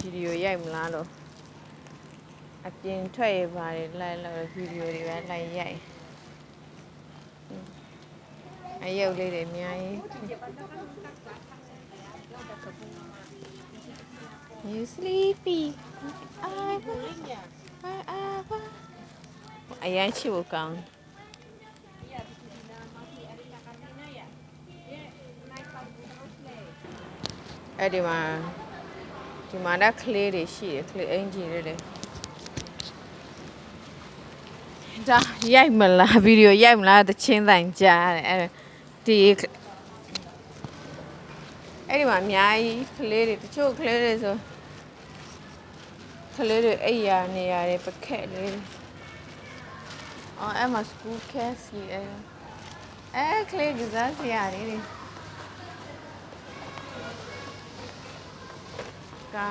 ဗီဒီယိုရိုက်မလားလို့အပြင်ထွက်ရပါတယ်လိုက်လို့ဗီဒီယိုတွေပဲလိုက်ရိုက်အယုတ်လေးတွေအများကြီး You sleepy I forever အရင်ချစ်ဖို့ကောင်းအဲ့ဒီမှာ ဒီမှာတော့ကလေးတွေရှိတယ်ကလေးအင်ဂျီတွေလည်းဒါရိုက်မလားဗီဒီယိုရိုက်မလားတချင်းတိုင်ကြားတယ်အဲ့ဒီအဲ့ဒီမှာအများကြီးကလေးတွေတချို့ကလေးတွေဆိုကလေးတွေအိပ်ရာနေရတယ်ပကက်လေးတွေအော်အဲ့မှာ school cast ကြီးအဲ့အဲ့ကလေးကစားစရာတွေ တွေကာ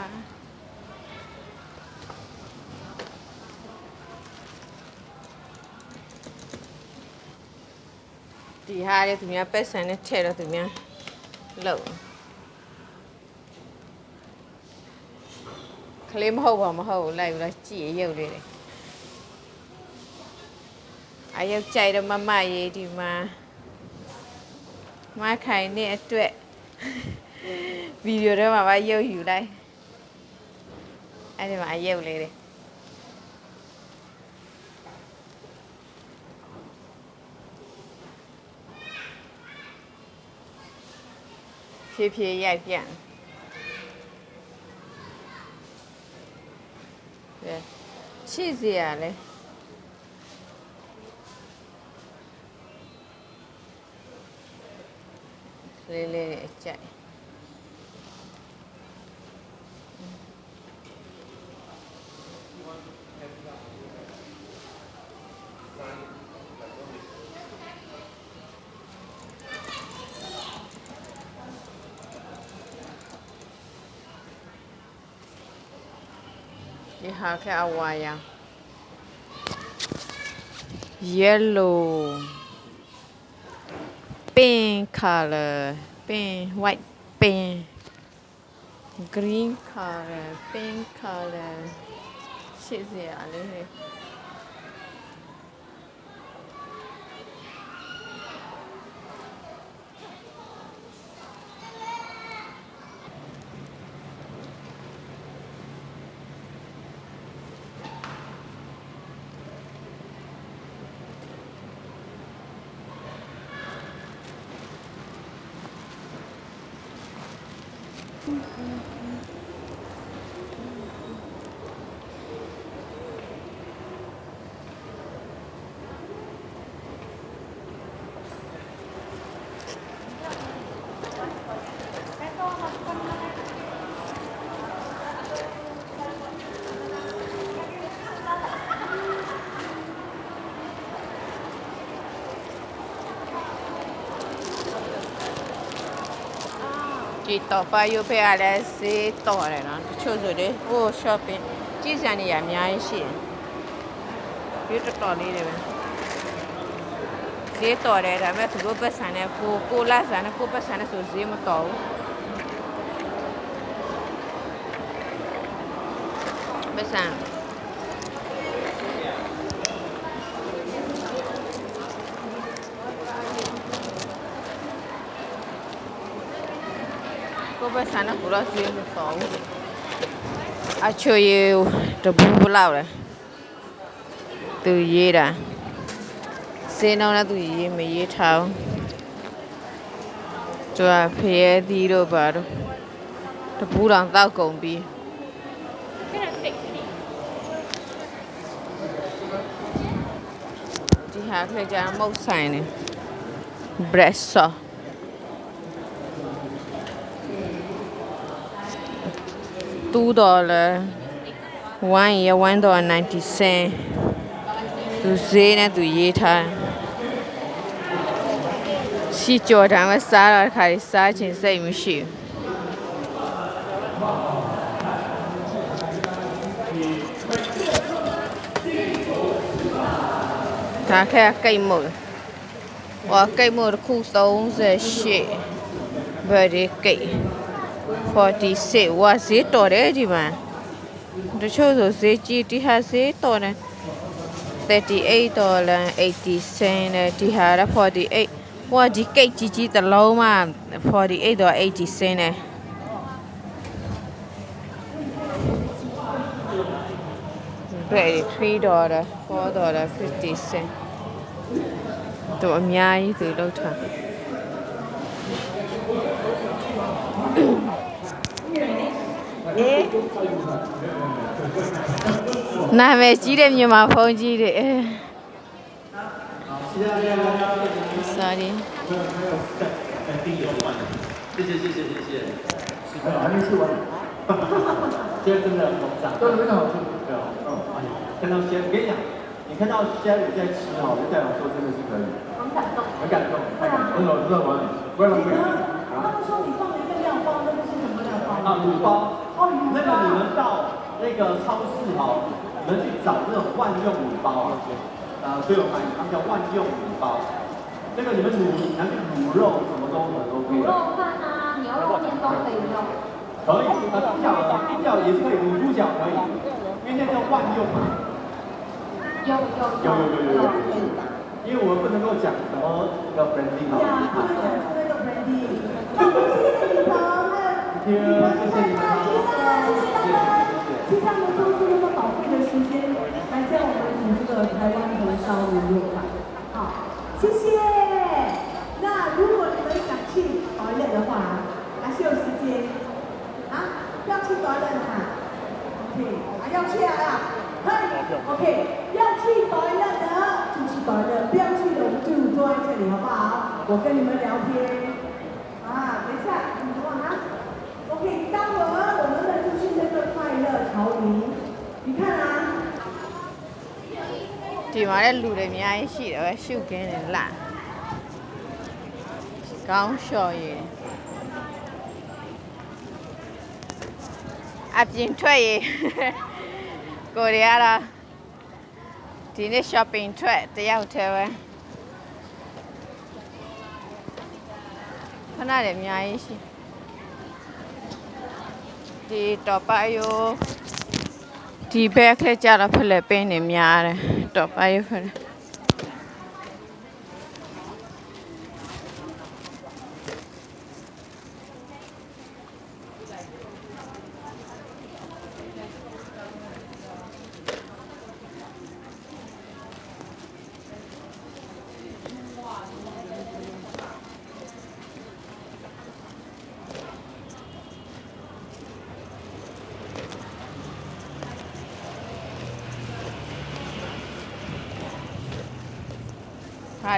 ဒီဟာတွေသူများပက်ဆန်နဲ့ထည့်တော့သူများလောက်ကလေးမဟုတ်ပါမဟုတ်ဘူးလိုက်ပြီးတော့ကြည့်ရရုပ်လေးတွေအရုပ်ကြိုက်တော့မမရေးဒီမှာမခိုင်နဲ့အတွက်ဗီဒီယိုထဲမှာပါရုပ်ယူလိုက် အဲ့ဒီမှာအရုပ်လေးတွေဖြည်းဖြည်းရိုက်ပြန်ကဲချစ်စရာလဲလေးလေးအကြိုက် ဒီဟာခဲအဝါယာ yellow pink color pink white pink green color pink color ရှစ်စ うん。 ရာလေးတွေဒီတော့ပါယူဖေးရလဲစေးတော့ရတယ်နော်တချို့ဆိုလေဟို shopping ကြည့်စရာနေရအများကြီးရှိတယ်ဒီတော်တော်လေးတွေပဲဈေးတော်တယ်ဒါပေမဲ့သူတို့ပတ်စံနဲ့ကိုကိုလာစံနဲ့ကိုပတ်စံနဲ့ဆိုဈေးမတော်ဘူးပတ်စံ ကိုပတ်စံနဲ့ကိုတော့ဈေးမတော်ဘူးအချိုရည်တပူးဘလောက်လဲသူရေးတာစင်းတော့လည်းသူရေးမရေးထားဘူးသူကဖျဲသီးတို့ပါတော့တပူးတောင်တောက်ကုန်ပြီးဒီဟာခကြမုတ်ဆိုင်နေ bread sauce 2 dollar 1 year 1 dollar 90 cent သူဈေးနဲ့သူရေးထားတယ်ရှိကြော်တာမစားတော့ခါကြီးစားချင်စိတ်မရှိဘူးဒါခဲကိတ်မို့ဟောကိတ်မို့တစ်ခု38ဗရီကိတ် 46ဝါဈေးတော်တယ်ဒီမှာတချို့ဆိုဈေးကြီးဒီဟာဈေးတော်တယ်38ဒေါ်လာ80 cent နဲ့ဒီဟာက48ဟိုကဒီကိတ်ကြီးကြီးတစ်လုံးမှ48ဒေါ်80 cent နဲ့ Ready, three dollar, four dollar, fifty cent. တို့အများကြီးသူလောက်ထား နာမည်ကြီးတဲ့မြန်မာဖုန်းကြီးတွေအဲ sorry 谢谢谢谢谢谢。还没吃完。今天真的很炸，真的非常好吃。对啊，嗯，哎呀，看到虾，我跟你讲，你看到虾有在吃哈，就代表说真的是可以。很感动。很感动，太感动。真的，真的我，不要浪费。他们说你放了一个料包，那个是什么料包？啊，卤包。 哦，那个你们到那个超市哈，你们去找那种万用卤包啊，呃，所以我买他们叫万用卤包。那个你们卤，拿去卤肉什么都很 OK 卤。肉饭啊，牛肉面都可以用。可以，呃，猪脚，猪脚也是可以，卤猪脚可以，因为那叫万用嘛。有有有有有有有因为我们不能够讲什么那个 branding 呀，嘛。不能讲出那个 brandy。好，谢谢你们谢谢你们 시상만 시상부터 လည်းလူတွေအများကြီးရှိတယ်ပဲရှုပ်ကင်းနေလာကောင်းလျှော်ရည်အပြင်ထွက်ရည်ကိုရီးယားတော့ဒီနေ့ shopping ထွက်တယောက်တည်းပဲခဏလည်းအများကြီးရှိဒီတော့ပါယိုဒီဘက်ကလေးကြတော့ဖိလစ်ပင်းနေများတယ် တော့ပါရဖိလစ်ဟာ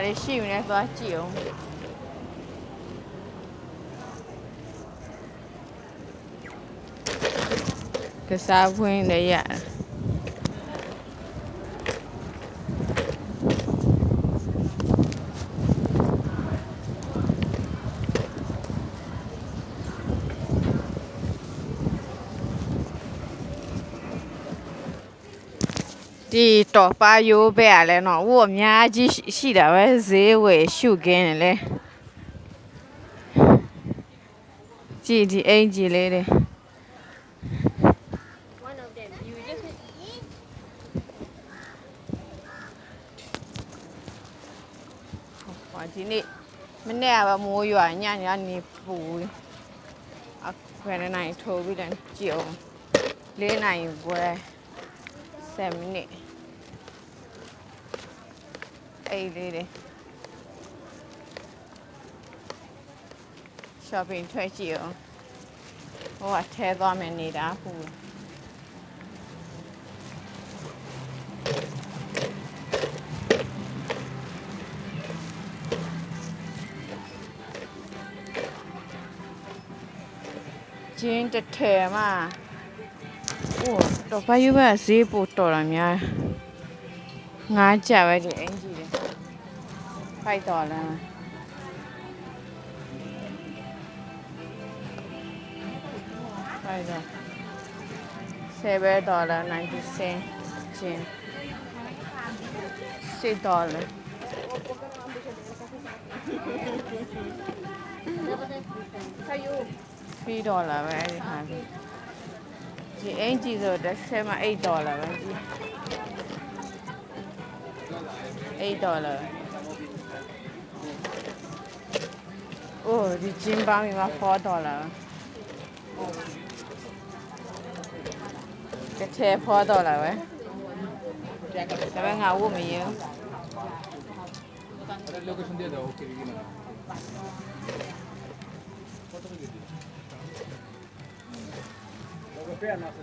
လေရှိနေလဲသွားကြည့်အောင်ကစားဖွင့်လည်းရတယ် ဒီတော့ပါယိုးပဲရလဲနော်ဟိုအများကြီးရှိရှိတာပဲဈေးဝယ်ရှုခင်းနေလဲကြည့်ဒီအင်ဂျီလေးတွေ One of them. You just ဟောဒီနေ့မနေ့ကပဲမိုးရွာညညနေပူတယ်အခုရနိုင်ထိုး ပြီးတယ်ကြည့်အောင်လေးနိုင်ပွဲ7မိနစ်အေးလေးတွေ shopping ထွက်ကြည့်အောင်ဟိုကထဲသွားမယ်နေတာပူတယ်ကျင်းတစ်ထည်မှာဟိုတော့ဘာယူပဲဈေးပိုတော်တာများ ငါးကြပဲဒီအင်ကြီးတွေ5ဒေါ်လာ5ဒေါ်7ဒေါ်လာ90 cent ကျင်း6ဒေါ်လာ Kayo. 3ဒေါ်လာပဲအဲ့ဒီဟာဒီဒီအင်ဂျီဆိုတစ်ဆက်မှာ8ဒေါ်လာပဲဒီ A dollar. Oh, the gin bar mình vậy? Location dia dah okey gini. Foto ke dia? Logo pe anak tu